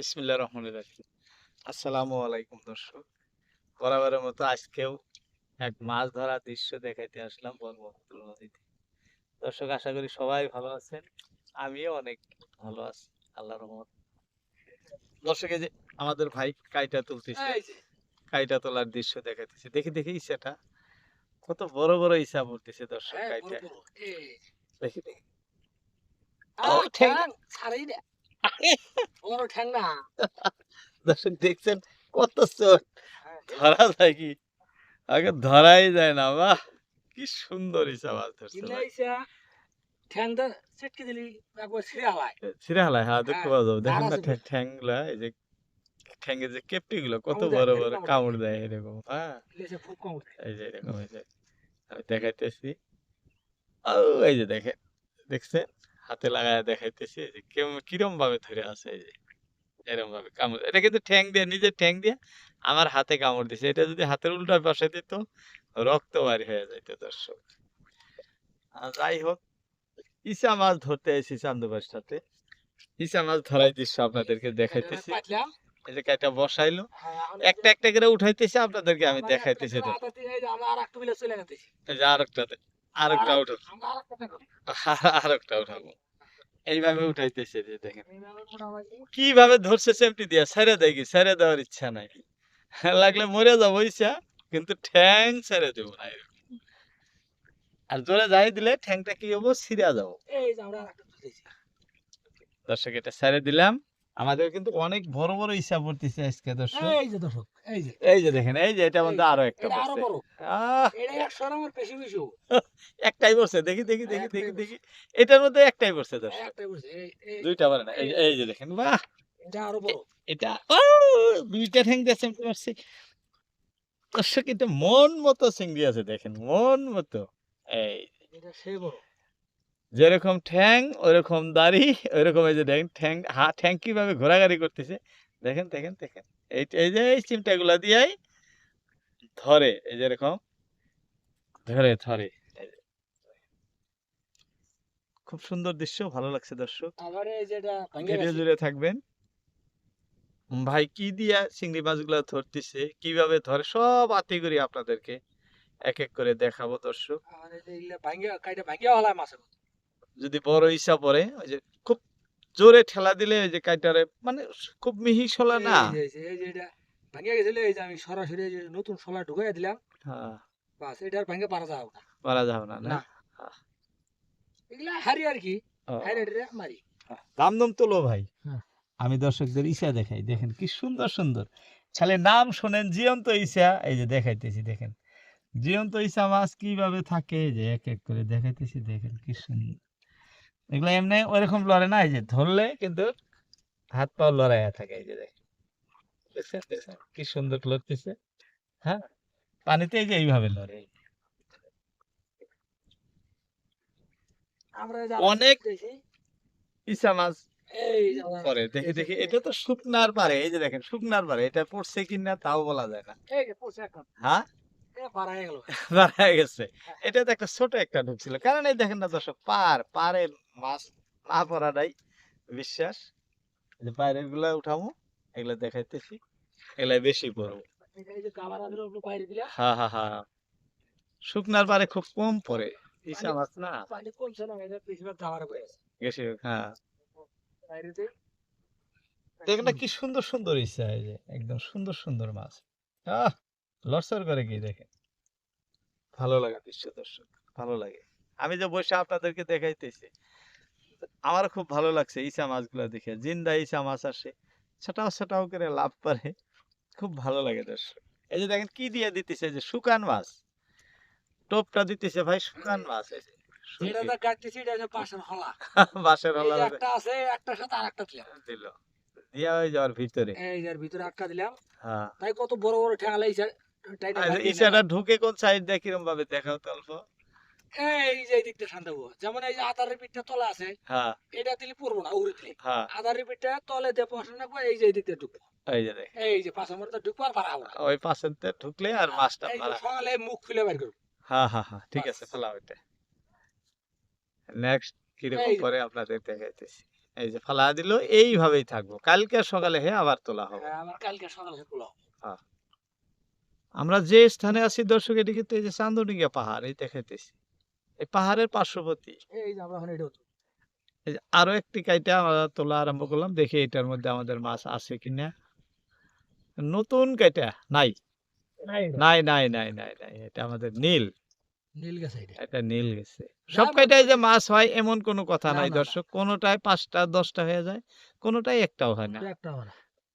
বিসমিল্লাহ রহমান রাহিম। আসসালামু আলাইকুম দর্শক। বরাবরের মতো আজকেও এক মাছ ধরা দৃশ্য দেখাইতে আসলাম ব্রহ্মপুত্র নদীতে। দর্শক আশা করি সবাই ভালো আছেন। আমিও অনেক ভালো আছি আল্লাহ রহমত। দর্শক যে আমাদের ভাই কাইটা তুলতেছে কাইটা তোলার দৃশ্য দেখাইতেছে। দেখি দেখি ইসাটা কত বড় বড় ইসা পড়তেছে দর্শক কাইটা দেখি দেখি। ও, ঠ্যাং। দর্শক দেখছেন কত চোট। ধরা যায় কি? আগে ধরাই যায় না বাহ! কি সুন্দর ভাই। ছিঁড়ে হালায়। হ্যাঁ দেখতে হ্যাঁ, পাওয়া যাবে। দেখেন না ঠ্যাংগুলা এই যে যে কেপটি গুলো কত বড় বড় কামড় দেয়। এরকম হ্যাঁ। এই যে এরকম এই যে আমি দেখাইতেছি। ও এই যে দেখেন দেখছেন? হাতে লাগায় দেখাইতেছি যে কেমন কিরম ভাবে ধরে আছে এই যে এরকম ভাবে কামড় এটা কিন্তু ঠ্যাং দিয়ে নিজের ঠ্যাং দিয়ে আমার হাতে কামড় দিছে। এটা যদি হাতের উল্টা পাশে দিত রক্ত বাড়ি হয়ে যাইত দর্শক। আর যাই হোক ইসা মাছ ধরতে এসেছি চান্দুবার সাথে ইসা মাছ ধরাই দৃশ্য আপনাদেরকে দেখাইতেছি। এই যে কাইটা বসাইলো। একটা একটা করে উঠাইতেছে আপনাদেরকে আমি দেখাইতেছি তো এই যে আরেকটাতে। আরেকটা উঠো আরেকটা উঠাবো এইভাবে উঠাইতেছে যে দেখেন। কীভাবে ধরছে চেমটি দিয়া? ছেড়ে দেয় কি? ছেড়ে দেওয়ার ইচ্ছা নাই। লাগলে মরে যাব ইচ্ছা কিন্তু ঠ্যাং ছেড়ে দেবো না। আর জোরে যাই দিলে ঠ্যাংটা কি হব? ছিঁড়া যাব। দর্শক এটা ছেড়ে দিলাম। আমাদের কিন্তু অনেক বড় বড় ইচ্ছা পড়তেছে আজকে দর্শক। এই যে দর্শক এই যে। এই যে দেখেন এই যে এটা মধ্যে আরও একটা আরও বড়। এটা একশো আমার বেশি বেশি একটাই পড়ছে দেখি দেখি দেখি দেখি দেখি। এটার মধ্যে একটাই পড়ছে দর্শক। একটাই বলছে এই এই- দুইটা পারে না এই যে- এই যে দেখেন বাহ। এটা আরও বড়। এটা ও দুইটা ঠ্যাং দিয়ে চিংড়ি মারছি দর্শক এটা মন মতো চিংড়ি আছে দেখেন মন মতো। এই। এটা সে বড়। যেরকম ঠ্যাং ওরকম দাড়ি ওরকম এই যে দেখেন ঠ্যাং হা ঠ্যাং কীভাবে ঘোরাঘুরি করতেছে। দেখেন দেখেন দেখেন। এই এই যে এই চিমটা গুলা দিয়াই ধরে এই যে এরকম ধরে ধরে। খুব সুন্দর দৃশ্য ভালো লাগছে দর্শক। গেছে। ধীরে থাকবেন। ভাই কি দিয়া চিংড়ি মাছগুলো ধরতেছে কীভাবে ধরে সব আতি করি আপনাদেরকে এক এক করে দেখাবো দর্শক। আর এই যে কাইটা ভাঙ্গে হলা মাছ যদি বড় ইচ্ছা পড়ে ওই যে খুব জোরে ঠেলা দিলে ওই যে কাইটারে মানে খুব মিহি শোলা না? এই যে এই যে এটা ভাঙ্গে গেছিল এই যে আমি সরাসরি নতুন শলা ঢুকাই দিলাম। হ্যাঁ। বাস এটার ভাঙ্গে পারা যাও না। মারা যাও না না। এগুলা হারি আর কি হারি মারি। দাম দাম তোলো ভাই। হ্যাঁ। আমি দর্শকদের ইসা দেখাই দেখেন কি সুন্দর সুন্দর। খালি নাম শোনেন জিয়ন্ত ইসা এই যে দেখাইতেছি দেখেন। জিয়ন্ত ইসা মাছ কীভাবে থাকে এই যে এক এক করে দেখাইতেছি দেখেন কি সুন্দর। এগুলো এমনি ওইরকম লড়ে না এই যে ধরলে কিন্তু হাত পা লড়াইয়া থাকে এই যে দেখছেন দেখছেন কি সুন্দর লড়তেছে। হ্যাঁ পানিতে এই যে এইভাবে লড়ে। অনেক ইসা মাছ আমরা- দেখি দেখি এটা তো শুকনার পারে এই যে দেখেন শুকনার পারে এটা পড়ছে কিনা তাও বলা যায় না। হ্যাঁ? গেছে। এটা তো একটা ছোট একটা ঢুকছিল কারণ এই দেখেন না দর্শক পার পারে মাছ না পড়াটাই বিশ্বাস। যে পায়েরগুলা উঠামো এগুলা দেখাইতেছি এগুলা বেশি পড়ব শুকনার পারে খুব কম পড়ে ইসা মাছ না। পানি কমছে না এটা বেশিরভাগ কাবার বয়ে গেছে। হ্যাঁ। দেখেন না কি সুন্দর সুন্দর ইচ্ছা এই যে একদম সুন্দর সুন্দর মাছ। আহ! লড়সড় করে কি দেখেন ভালো লাগে দৃশ্য দর্শক ভালো লাগে। আমি যে বসে আপনাদেরকে দেখাইতেছি আমার খুব ভালো লাগছে ইসা মাছগুলো দেখে জিন্দা ইসা মাছ আসে ছোটাও ছোটাও করে লাভ পারে খুব ভালো লাগে দর্শক। এই যে দেখেন কি দিয়ে দিতেছে যে শুকান মাছ টোপটা দিতেছে ভাই শুকান মাছ দিয়া ওই যাওয়ার ভিতরে। এই ভিতরে আটকা দিলাম। হ্যাঁ। তাই কত বড় বড় ভাঙিয়ে ইশারা ঢুকে কোন সাইড দিয়ে কিরম ভাবে দেখাও তো অল্প। এই যে দিকটা শান্ত হব যেমন এই যে আধারের পিঠটা তলা আছে হ্যাঁ। এটা দিলে পড়ব না উড়ে দিলে। হ্যাঁ। আধারের পিঠটা তলে দিয়ে পড়াশোনা রাখব এই যে দিকটা ঢুকবো। এই যে এই যে ঢুকবো আর হব। ওই ঢুকলে আর মাছটা এই সকালে মুখ খুলে বের করব। হ্যাঁ হ্যাঁ হ্যাঁ ঠিক আছে বাস। ফেলা ওইটা। নেক্সট কীরকম পরে আপনাদের দেখাইতেছি। এই যে ফালা দিল এইভাবেই থাকব। কালকে সকালে হে আবার তোলা হবে। হ্যাঁ, আমার কালকে সকালে পোলাও আমরা যে স্থানে আছি দর্শক এটি কিন্তু এই যে চান্দনিয়া পাহাড় এই দেখাইতেছি। এই পাহাড়ের পার্শ্ববর্তী। এই যে আমরা আরও একটি কাইটা আমরা তোলা আরম্ভ করলাম দেখি এটার মধ্যে আমাদের মাছ আছে কিনা। নতুন কাইটা? নাই? নাই নাই নাই নাই নাই এটা আমাদের নীল। নীল গেছে এটা। নীল গেছে। সব কাইটাই যে মাছ হয় এমন কোনো কথা নাই। দর্শক। কোনোটাই পাঁচটা দশটা হয়ে যায় কোনোটাই একটাও হয় না।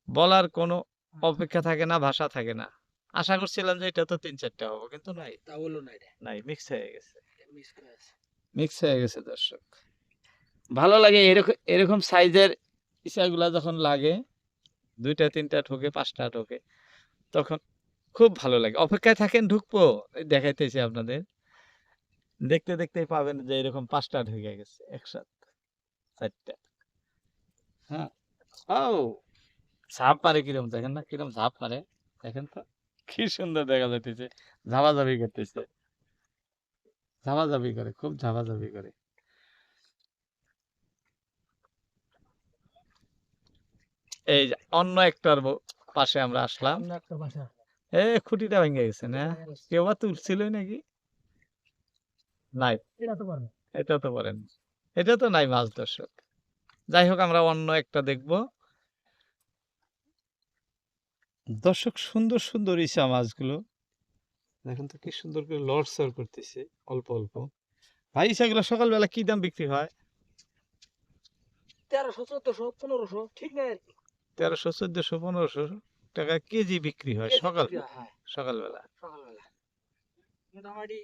বলার কোনো অপেক্ষা থাকে না ভাষা থাকে না। আশা করছিলাম যে এটা তো তিন চারটা হবে কিন্তু নাই। তা বলল না এটা নাই মিক্স হয়ে গেছে। মিক্স হয়ে গেছে দর্শক। ভালো লাগে এরকম এরকম সাইজের ইসাগুলা যখন লাগে দুইটা তিনটা ঠোকে পাঁচটা ঠোকে তখন খুব ভালো লাগে। অপেক্ষায় থাকেন ঢুকবো। দেখাইতেছি আপনাদের। দেখতে দেখতেই পাবেন যে এরকম পাঁচটা ঢুকে গেছে একসাথে। চারটা। হ্যাঁ। ও ঝাঁপ মারে কিরম দেখেন না কিরম ঝাঁপ মারে। দেখেন তো। কি সুন্দর দেখা যাইতেছে। ঝাপাঝাপি করতেছে। ঝাপাঝাপি করে খুব ঝাপাঝাপি করে। এই যে অন্য একটার পাশে আমরা আসলাম। এ খুঁটিটা ভেঙে গেছে না? কেউ বা তুলছিলই নাকি? নাই। এটা তো পারবে এটা তো পারেন। এটা তো নাই মাছ দর্শক। যাই হোক আমরা অন্য একটা দেখব। দর্শক সুন্দর সুন্দর ইসা মাছগুলো। দেখেন তো কি সুন্দর করে লড়সড় করতেছে অল্প অল্প। ভাই ইসাগুলো সকালবেলা কি দাম বিক্রি হয়? তেরোশো চোদ্দশো পনেরোশো ঠিক নাই আর কি। তেরোশো চোদ্দশো পনেরোশো টাকা কেজি বিক্রি হয় সকাল হ্যাঁ সকালবেলা। সকালবেলা। মোটামুটি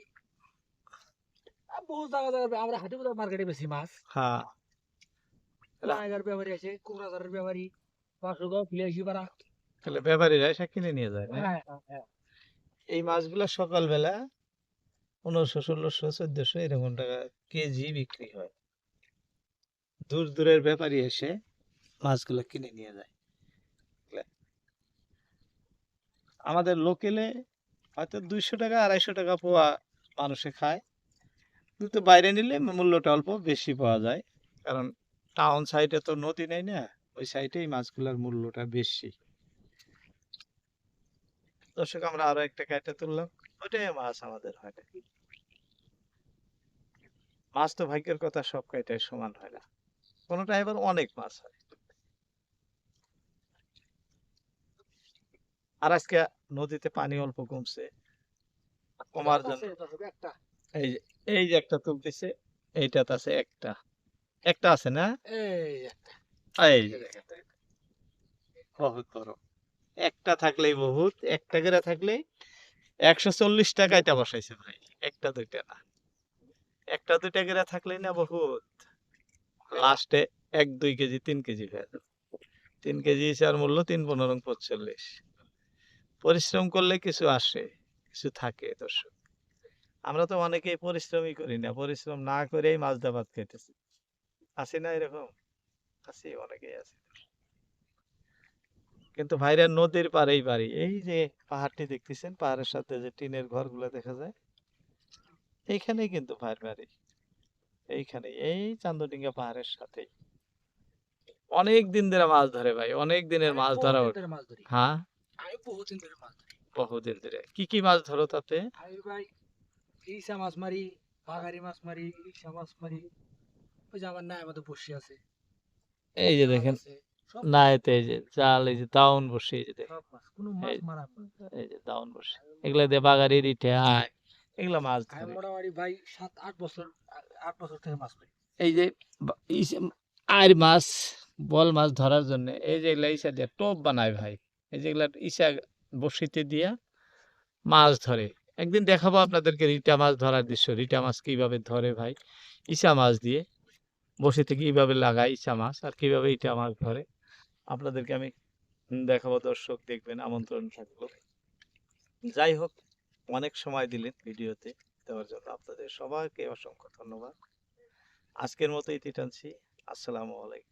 বহু জায়গা জায়গা আমরা হাটে বোধহয় মার্কেটে বেশি মাছ। হ্যাঁ। ব্যাপারী আছে কোকরাঝারের ব্যাপারী পাঁচশো ফিলিয়াসি পাড়া। তাহলে ব্যাপারীরা এসে কিনে নিয়ে যায় না? হ্যাঁ হ্যাঁ এই মাছগুলো সকালবেলা পনেরোশো ষোলোশো চোদ্দশো এরকম টাকা কেজি বিক্রি হয়। দূর দূরের ব্যাপারী এসে মাছগুলো কিনে নিয়ে যায়। আমাদের লোকেলে হয়তো দুইশো টাকা আড়াইশো টাকা পোয়া মানুষে খায়। কিন্তু বাইরে নিলে মূল্যটা অল্প বেশি পাওয়া যায়। কারণ টাউন সাইডে তো নদী নেই না ওই সাইডে এই মাছগুলোর মূল্যটা বেশি। দর্শক আমরা আরও একটা কাইটা তুললাম। ওটাই মাছ আমাদের হয়। না মাছ তো ভাগ্যের কথা সব কাইটাই সমান হয় না। কোনোটা এবার অনেক মাছ হয়। আর আজকে নদীতে পানি অল্প কমছে। কমার জন্য। এই যে এই যে একটা তুলতেছে এইটাতে আছে একটা। একটা আছে না? এই একটা। এই যে। দেখেন বহুত বড় একটা থাকলেই বহুত, একটা করে থাকলে একশো চল্লিশ টাকা এটা বসাইছে ভাই, একটা দুইটা না। একটা দুইটা করে থাকলেই না বহুত। লাস্টে এক, দুই কেজি, তিন কেজি হয়ে যাবে। তিন কেজি হিসার মূল্য তিন পনেরো পঁচল্লিশ পরিশ্রম করলে কিছু আসে, কিছু থাকে দর্শক। আমরা তো অনেকেই পরিশ্রমই করি না, পরিশ্রম না করেই মাছ দিয়ে ভাত খাইতেছি। আছে না এরকম? আছে অনেকেই আছে কিন্তু ভাইরা নদীর পাড়েই বাড়ি। এই যে পাহাড়টি দেখতেছেন পাহাড়ের সাথে যে টিনের ঘরগুলো দেখা যায় এইখানেই কিন্তু ভাইয়ের বাড়ি। এইখানে এই চান্দডিঙ্গা পাহাড়ের সাথেই। অনেক দিন ধরে মাছ ধরে ভাই অনেক দিনের মাছ ধরা হ্যাঁ? আমি বহুদিন ধরে মাছ ধরি। বহুদিন ধরে। কি কি মাছ ধরো তাতে? আমি ভাই ইসা মাছ মারি বাগারি মাছ মারি মাছ মারি। ওই যে আমার নাই আমাদের বসে আছে। এই যে দেখেন না এতে এই যে জাল এই যে দাউন বসে এই যে এই- যে দাউন বসে। এগুলা দিয়ে বাগারি রিঠে আয়। এগুলা মাছ ধরে। মোটামুটি ভাই সাত আট বছর আট বছর থেকে মাছ এই যে আর মাছ বল মাছ ধরার জন্য এই যে এগুলা ইসা দিয়ে টোপ বানায় ভাই। এই যেগুলা ইসা বসিতে দিয়া মাছ ধরে। একদিন দেখাবো আপনাদেরকে রিটা মাছ ধরার দৃশ্য। রিটা মাছ কীভাবে ধরে ভাই? ইসা মাছ দিয়ে। বসিতে কীভাবে লাগায় ইসা মাছ আর কীভাবে ইটা মাছ ধরে। আপনাদেরকে আমি দেখাবো, দর্শক দেখবেন, আমন্ত্রণ থাকল। যাই হোক, অনেক সময় দিলেন ভিডিওতে দেওয়ার জন্য। আপনাদের সবাইকে অসংখ্য ধন্যবাদ। আজকের মতো ইতি টানছি। আসসালামু আলাইকুম।